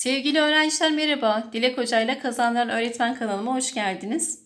Sevgili öğrenciler merhaba. Dilek Hoca ile Kazandıran Öğretmen kanalıma hoş geldiniz.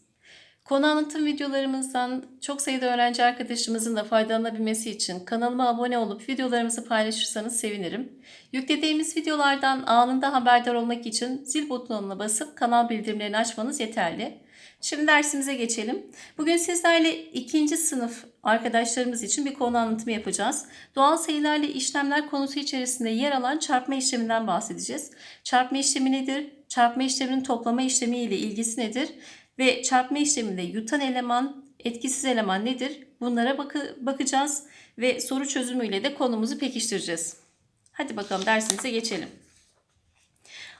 Konu anlatım videolarımızdan çok sayıda öğrenci arkadaşımızın da faydalanabilmesi için kanalıma abone olup videolarımızı paylaşırsanız sevinirim. Yüklediğimiz videolardan anında haberdar olmak için zil butonuna basıp kanal bildirimlerini açmanız yeterli. Şimdi dersimize geçelim. Bugün sizlerle ikinci sınıf arkadaşlarımız için bir konu anlatımı yapacağız. Doğal sayılarla işlemler konusu içerisinde yer alan çarpma işleminden bahsedeceğiz. Çarpma işlemi nedir? Çarpma işleminin toplama işlemi ile ilgisi nedir? Ve çarpma işleminde yutan eleman, etkisiz eleman nedir? Bunlara bakı- bakacağız ve soru çözümüyle de konumuzu pekiştireceğiz. Hadi bakalım dersimize geçelim.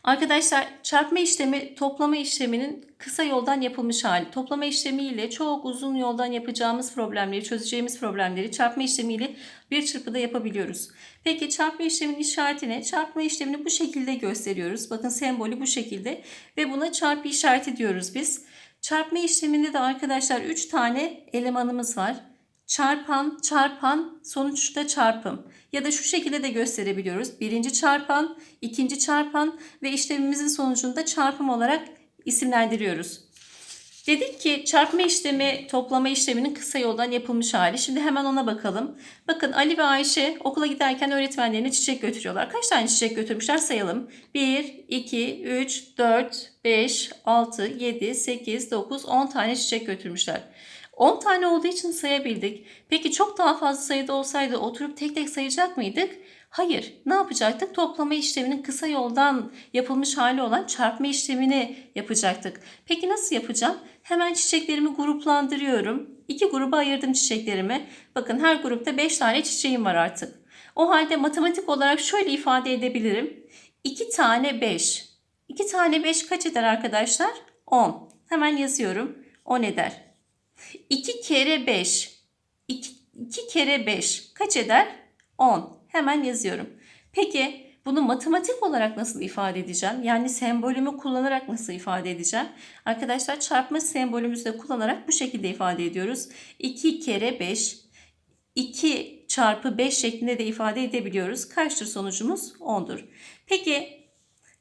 Arkadaşlar çarpma işlemi toplama işleminin kısa yoldan yapılmış hali. Toplama işlemiyle çok uzun yoldan yapacağımız problemleri, çözeceğimiz problemleri çarpma işlemiyle bir çırpıda yapabiliyoruz. Peki çarpma işleminin işareti ne? Çarpma işlemini bu şekilde gösteriyoruz. Bakın sembolü bu şekilde ve buna çarpı işareti diyoruz biz. Çarpma işleminde de arkadaşlar 3 tane elemanımız var. Çarpan, çarpan, sonuçta çarpım. Ya da şu şekilde de gösterebiliyoruz. Birinci çarpan, ikinci çarpan ve işlemimizin sonucunda çarpım olarak isimlendiriyoruz. Dedik ki çarpma işlemi toplama işleminin kısa yoldan yapılmış hali. Şimdi hemen ona bakalım. Bakın Ali ve Ayşe okula giderken öğretmenlerine çiçek götürüyorlar. Kaç tane çiçek götürmüşler sayalım. 1, 2, 3, 4, 5, 6, 7, 8, 9, 10 tane çiçek götürmüşler. 10 tane olduğu için sayabildik. Peki çok daha fazla sayıda olsaydı oturup tek tek sayacak mıydık? Hayır. Ne yapacaktık? Toplama işleminin kısa yoldan yapılmış hali olan çarpma işlemini yapacaktık. Peki nasıl yapacağım? Hemen çiçeklerimi gruplandırıyorum. İki gruba ayırdım çiçeklerimi. Bakın her grupta 5 tane çiçeğim var artık. O halde matematik olarak şöyle ifade edebilirim. 2 tane 5. 2 tane 5 kaç eder arkadaşlar? 10. Hemen yazıyorum. 10 eder. 2 kere 5. 2, 2 kere 5 kaç eder? 10. Hemen yazıyorum. Peki bunu matematik olarak nasıl ifade edeceğim? Yani sembolümü kullanarak nasıl ifade edeceğim? Arkadaşlar çarpma sembolümüzü de kullanarak bu şekilde ifade ediyoruz. 2 kere 5 2 çarpı 5 şeklinde de ifade edebiliyoruz. Kaçtır sonucumuz? 10'dur. Peki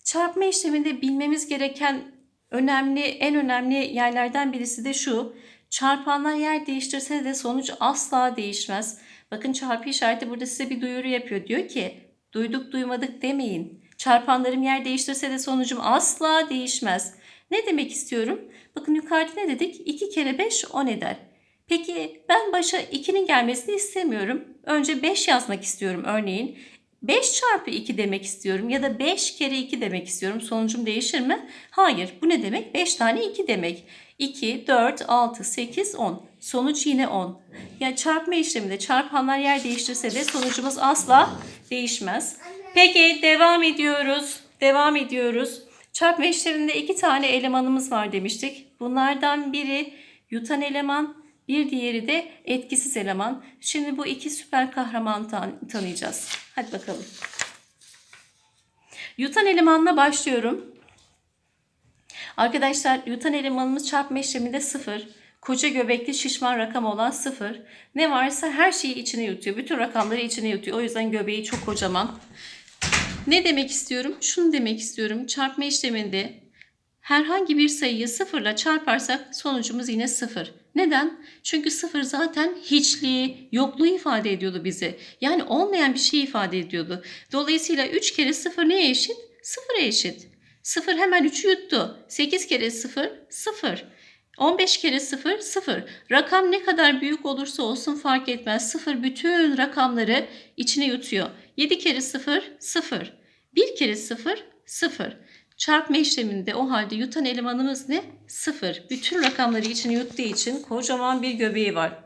çarpma işleminde bilmemiz gereken önemli en önemli yerlerden birisi de şu. Çarpanlar yer değiştirse de sonuç asla değişmez. Bakın çarpı işareti burada size bir duyuru yapıyor. Diyor ki duyduk duymadık demeyin. Çarpanlarım yer değiştirse de sonucum asla değişmez. Ne demek istiyorum? Bakın yukarıda ne dedik? 2 kere 5 10 eder. Peki ben başa 2'nin gelmesini istemiyorum. Önce 5 yazmak istiyorum örneğin. 5 çarpı 2 demek istiyorum ya da 5 kere 2 demek istiyorum. Sonucum değişir mi? Hayır. Bu ne demek? 5 tane 2 demek. 2, 4, 6, 8, 10. Sonuç yine 10. Yani çarpma işleminde çarpanlar yer değiştirse de sonucumuz asla değişmez. Peki devam ediyoruz. Devam ediyoruz. Çarpma işleminde iki tane elemanımız var demiştik. Bunlardan biri yutan eleman, bir diğeri de etkisiz eleman. Şimdi bu iki süper kahramanı tan- tanıyacağız. Hadi bakalım. Yutan elemanla başlıyorum. Arkadaşlar yutan elemanımız çarpma işleminde 0. Koca göbekli şişman rakam olan 0. Ne varsa her şeyi içine yutuyor. Bütün rakamları içine yutuyor. O yüzden göbeği çok kocaman. Ne demek istiyorum? Şunu demek istiyorum. Çarpma işleminde herhangi bir sayıyı sıfırla çarparsak sonucumuz yine sıfır. Neden? Çünkü sıfır zaten hiçliği, yokluğu ifade ediyordu bize. Yani olmayan bir şey ifade ediyordu. Dolayısıyla 3 kere sıfır neye eşit? Sıfıra eşit. Sıfır hemen 3'ü yuttu. 8 kere sıfır, sıfır. 15 kere 0 0. Rakam ne kadar büyük olursa olsun fark etmez. 0 bütün rakamları içine yutuyor. 7 kere 0 0. 1 kere 0 0. Çarpma işleminde o halde yutan elemanımız ne? 0. Bütün rakamları içine yuttuğu için kocaman bir göbeği var.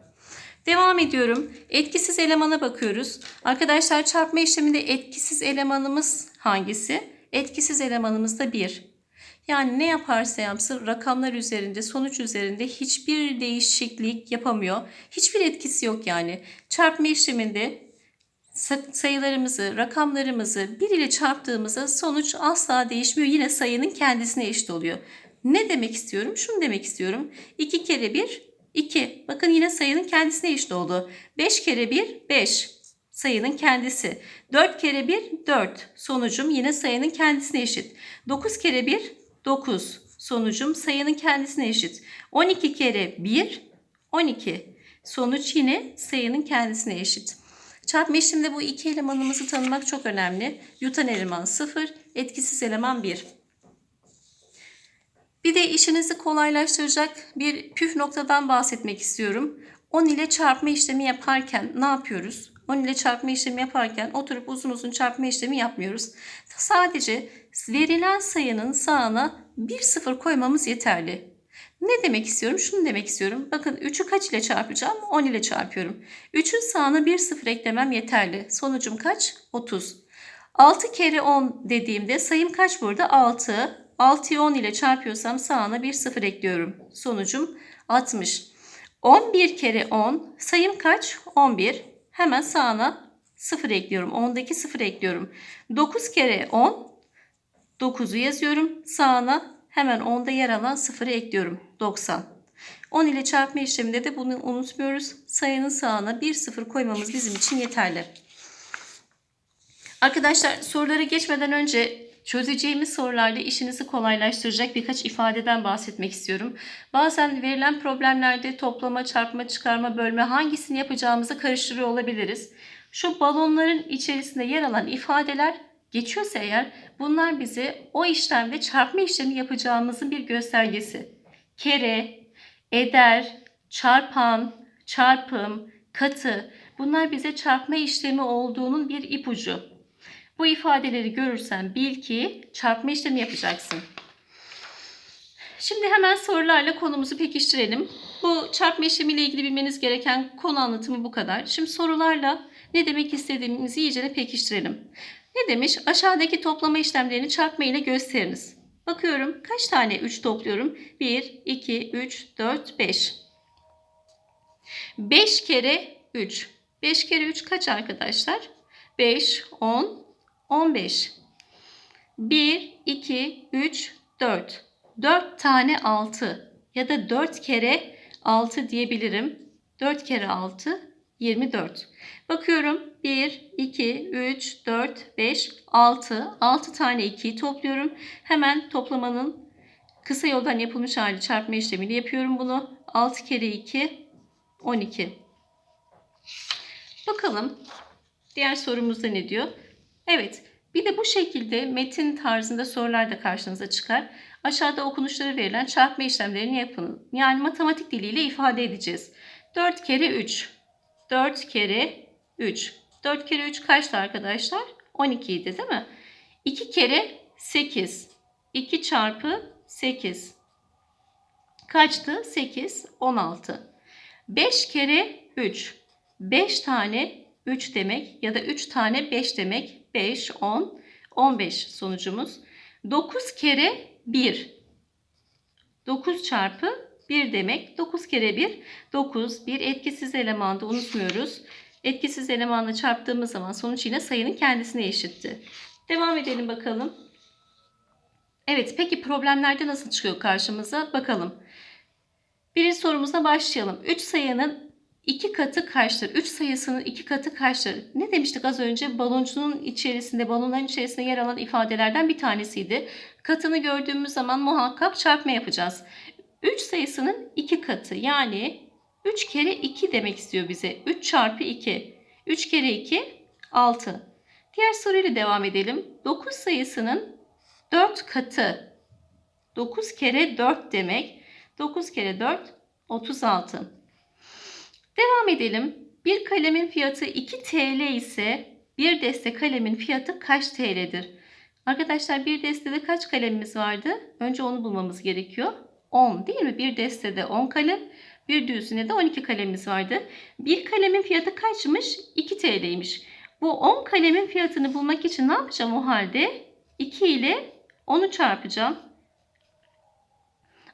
Devam ediyorum. Etkisiz elemana bakıyoruz. Arkadaşlar çarpma işleminde etkisiz elemanımız hangisi? Etkisiz elemanımız da 1. Yani ne yaparsa yapsın rakamlar üzerinde, sonuç üzerinde hiçbir değişiklik yapamıyor. Hiçbir etkisi yok yani. Çarpma işleminde sayılarımızı, rakamlarımızı bir ile çarptığımızda sonuç asla değişmiyor. Yine sayının kendisine eşit oluyor. Ne demek istiyorum? Şunu demek istiyorum. 2 kere 1, 2. Bakın yine sayının kendisine eşit oldu. 5 kere 1, 5. sayının kendisi. 4 kere 1 4. Sonucum yine sayının kendisine eşit. 9 kere 1 9. Sonucum sayının kendisine eşit. 12 kere 1 12. Sonuç yine sayının kendisine eşit. Çarpma işleminde bu iki elemanımızı tanımak çok önemli. Yutan eleman 0, etkisiz eleman 1. Bir de işinizi kolaylaştıracak bir püf noktadan bahsetmek istiyorum. 10 ile çarpma işlemi yaparken ne yapıyoruz? 10 ile çarpma işlemi yaparken oturup uzun uzun çarpma işlemi yapmıyoruz. Sadece verilen sayının sağına bir sıfır koymamız yeterli. Ne demek istiyorum? Şunu demek istiyorum. Bakın 3'ü kaç ile çarpacağım? 10 ile çarpıyorum. 3'ün sağına bir sıfır eklemem yeterli. Sonucum kaç? 30. 6 kere 10 dediğimde sayım kaç burada? 6. 6'yı 10 ile çarpıyorsam sağına bir sıfır ekliyorum. Sonucum 60. 11 kere 10 sayım kaç? 11. Hemen sağına 0 ekliyorum. 10'daki 0 ekliyorum. 9 kere 10 9'u yazıyorum. Sağına hemen 10'da yer alan 0'ı ekliyorum. 90. 10 ile çarpma işleminde de bunu unutmuyoruz. Sayının sağına bir sıfır koymamız bizim için yeterli. Arkadaşlar sorulara geçmeden önce çözeceğimiz sorularla işinizi kolaylaştıracak birkaç ifadeden bahsetmek istiyorum. Bazen verilen problemlerde toplama, çarpma, çıkarma, bölme hangisini yapacağımızı karıştırıyor olabiliriz. Şu balonların içerisinde yer alan ifadeler geçiyorsa eğer bunlar bize o işlemde çarpma işlemi yapacağımızın bir göstergesi. Kere, eder, çarpan, çarpım, katı bunlar bize çarpma işlemi olduğunun bir ipucu. Bu ifadeleri görürsen bil ki çarpma işlemi yapacaksın. Şimdi hemen sorularla konumuzu pekiştirelim. Bu çarpma işlemiyle ilgili bilmeniz gereken konu anlatımı bu kadar. Şimdi sorularla ne demek istediğimizi iyice pekiştirelim. Ne demiş? Aşağıdaki toplama işlemlerini çarpma ile gösteriniz. Bakıyorum kaç tane 3 topluyorum? 1, 2, 3, 4, 5. 5 kere 3. 5 kere 3 kaç arkadaşlar? 5, 10, 15. 1, 2, 3, 4. 4 tane 6 ya da 4 kere 6 diyebilirim. 4 kere 6 24. Bakıyorum 1, 2, 3, 4, 5, 6. 6 tane 2'yi topluyorum. Hemen toplamanın kısa yoldan yapılmış hali çarpma işlemiyle yapıyorum bunu. 6 kere 2, 12. Bakalım diğer sorumuzda ne diyor? Evet bir de bu şekilde metin tarzında sorular da karşınıza çıkar. Aşağıda okunuşları verilen çarpma işlemlerini yapın. Yani matematik diliyle ifade edeceğiz. 4 kere 3. 4 kere 3. 4 kere 3 kaçtı arkadaşlar? 12 idi değil mi? 2 kere 8. 2 çarpı 8. Kaçtı? 8, 16. 5 kere 3. 5 tane 3 demek ya da 3 tane 5 demek. 5, 10, 15 sonucumuz. 9 kere 1. 9 çarpı 1 demek. 9 kere 1, 9. Bir etkisiz elemanda unutmuyoruz. Etkisiz elemanla çarptığımız zaman sonuç yine sayının kendisine eşitti. Devam edelim bakalım. Evet peki problemlerde nasıl çıkıyor karşımıza bakalım. Birinci sorumuzla başlayalım. 3 sayının 2 katı kaçtır? 3 sayısının 2 katı kaçtır? Ne demiştik az önce? Baloncunun içerisinde, balonların içerisinde yer alan ifadelerden bir tanesiydi. Katını gördüğümüz zaman muhakkak çarpma yapacağız. 3 sayısının 2 katı yani 3 kere 2 demek istiyor bize. 3 çarpı 2. 3 kere 2 6. Diğer soruyla devam edelim. 9 sayısının 4 katı. 9 kere 4 demek. 9 kere 4 36. Devam edelim. Bir kalemin fiyatı 2 TL ise bir deste kalemin fiyatı kaç TL'dir? Arkadaşlar bir destede kaç kalemimiz vardı? Önce onu bulmamız gerekiyor. 10 değil mi? Bir destede 10 kalem, bir düzine de 12 kalemimiz vardı. Bir kalemin fiyatı kaçmış? 2 TL'ymiş. Bu 10 kalemin fiyatını bulmak için ne yapacağım o halde? 2 ile 10'u çarpacağım.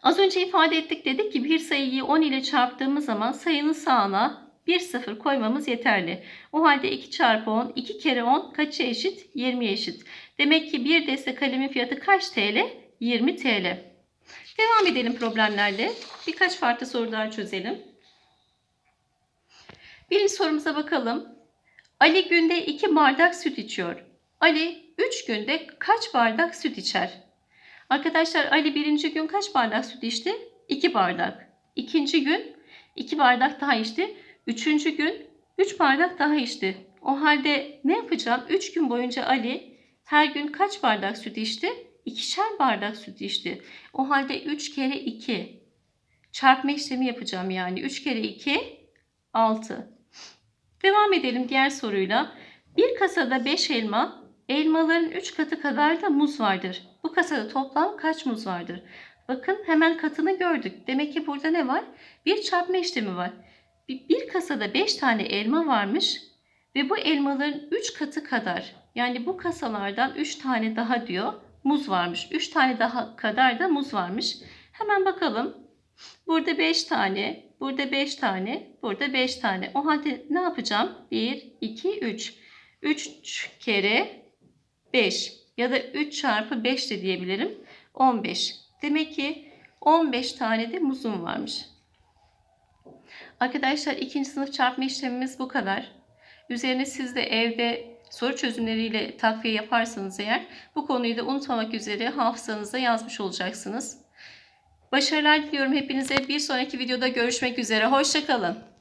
Az önce ifade ettik dedik ki bir sayıyı 10 ile çarptığımız zaman sayının sağına 1 sıfır koymamız yeterli. O halde 2 çarpı 10, 2 kere 10 kaça eşit? 20 eşit. Demek ki bir deste kalemin fiyatı kaç TL? 20 TL. Devam edelim problemlerle. Birkaç farklı soru daha çözelim. Birinci sorumuza bakalım. Ali günde 2 bardak süt içiyor. Ali 3 günde kaç bardak süt içer? Arkadaşlar Ali birinci gün kaç bardak süt içti? 2 bardak. İkinci gün 2 bardak daha içti. Üçüncü gün 3 bardak daha içti. O halde ne yapacağım? 3 gün boyunca Ali her gün kaç bardak süt içti? İkişer bardak süt içti. O halde 3 kere 2. Çarpma işlemi yapacağım yani. 3 kere 2 6. Devam edelim diğer soruyla. Bir kasada 5 elma, elmaların 3 katı kadar da muz vardır. Bu kasada toplam kaç muz vardır? Bakın hemen katını gördük. Demek ki burada ne var? Bir çarpma işlemi var. Bir, kasada 5 tane elma varmış ve bu elmaların 3 katı kadar yani bu kasalardan 3 tane daha diyor muz varmış. 3 tane daha kadar da muz varmış. Hemen bakalım. Burada 5 tane, burada 5 tane, burada 5 tane. O halde ne yapacağım? 1, 2, 3. 3 kere 5 ya da 3 çarpı 5 de diyebilirim. 15. Demek ki 15 tane de muzum varmış. Arkadaşlar ikinci sınıf çarpma işlemimiz bu kadar. Üzerine siz de evde soru çözümleriyle takviye yaparsanız eğer bu konuyu da unutmamak üzere hafızanıza yazmış olacaksınız. Başarılar diliyorum hepinize. Bir sonraki videoda görüşmek üzere. Hoşçakalın.